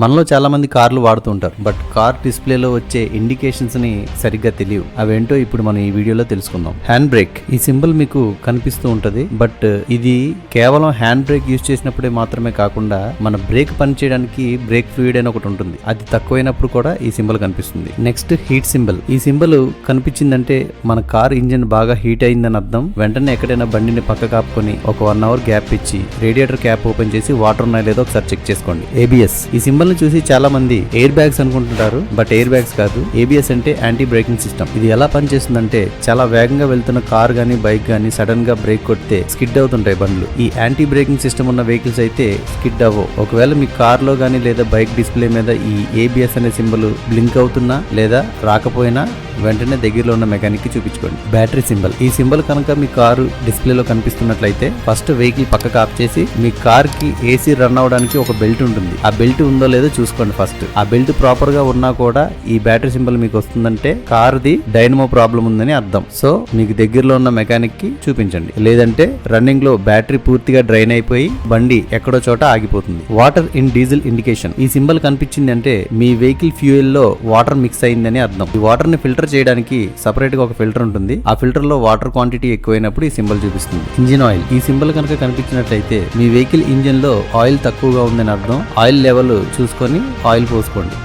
మనలో చాలామంది కార్లు వాడుతూ ఉంటారు బట్ కార్ డిస్ప్లేలో వచ్చే ఇండికేషన్స్ని సరిగ్గా తెలియవు. అవేంటో ఇప్పుడు మనం ఈ వీడియోలో తెలుసుకుందాం. Hand brake. ఈ సింబల్ మీకు కనిపిస్తూ ఉంటుంది బట్ ఇది కేవలం హ్యాండ్ బ్రేక్ యూజ్ చేసినప్పుడే మాత్రమే కాకుండా మన బ్రేక్ పనిచేయడానికి బ్రేక్ ఫ్లూయిడ్ అని ఒకటి ఉంటుంది. అది తక్కువైనప్పుడు కూడా ఈ సింబల్ కనిపిస్తుంది. Next heat symbol. ఈ సింబల్ కనిపించిందంటే మన కార్ ఇంజిన్ బాగా హీట్ అయిందని అర్థం. వెంటనే ఎక్కడైనా బండిని పక్క కాపుకొని ఒక వన్ అవర్ గ్యాప్ ఇచ్చి రేడియేటర్ క్యాప్ ఓపెన్ చేసి వాటర్ ఉన్నాయో లేదో ఒకసారి చెక్ చేసుకోండి. ఏబిఎస్ ఈ సింబల్ ని చూసి చాలా మంది ఎయిర్ బ్యాగ్స్ అనుకుంటుంటారు బట్ ఎయిర్ బ్యాగ్స్ కాదు. ఏబిఎస్ అంటే యాంటీ బ్రేకింగ్ సిస్టమ్ ఇది ఎలా పనిచేస్తుందంటే చాలా వేగంగా వెళ్తున్న కార్ గానీ బైక్ గానీ సడన్గా బ్రేక్ కొడితే స్కిడ్ అవుతుంటాయి బండ్లు. ఈ యాంటీ బ్రేకింగ్ సిస్టమ్ ఉన్న వెహికల్స్ అయితే స్కిడ్ అవ్వవు. ఒకవేళ మీ కార్లో గానీ లేదా బైక్ డిస్ప్లే మీద ఈ ఏబిఎస్ అనే సింబల్ బ్లింక్ అవుతున్నా లేదా రాకపోయినా వెంటనే దగ్గరలో ఉన్న మెకానిక్కి చూపించుకోండి. Battery symbol. ఈ సింబల్ కనుక మీ కారు డిస్ప్లేలో కనిపిస్తున్నట్లయితే ఫస్ట్ వెహికల్ పక్కకు ఆఫ్ చేసి మీ కార్కి ఏసీ రన్ అవడానికి ఒక బెల్ట్ ఉంటుంది. ఆ బెల్ట్ ఉందో లేదో చూసుకోండి ఫస్ట్. ఆ బెల్ట్ ప్రాపర్గా ఉన్నా కూడా ఈ బ్యాటరీ సింబల్ మీకు వస్తుందంటే కార్ ది డైనమో ప్రాబ్లం ఉందని అర్థం. సో మీకు దగ్గరలో ఉన్న మెకానిక్కి చూపించండి. లేదంటే రన్నింగ్లో బ్యాటరీ పూర్తిగా డ్రైన్ అయిపోయి బండి ఎక్కడో చోట ఆగిపోతుంది. Water in diesel indication. ఈ సింబల్ కనిపించింది అంటే మీ వెహికల్ ఫ్యూయల్లో వాటర్ మిక్స్ అయిందని అర్థం. ఈ వాటర్ని ఫిల్టర్ చేయడానికి సపరేట్గా ఒక ఫిల్టర్ ఉంటుంది. ఆ ఫిల్టర్లో వాటర్ క్వాంటిటీ ఎక్కువైనప్పుడు ఈ సింబల్ చూపిస్తుంది. Engine oil. ఈ సింబల్ కనుక కనిపించినట్లయితే మీ వెహికల్ ఇంజిన్లో ఆయిల్ తక్కువగా ఉందని అర్థం. ఆయిల్ లెవెల్ చూసుకొని ఆయిల్ పోసుకోండి.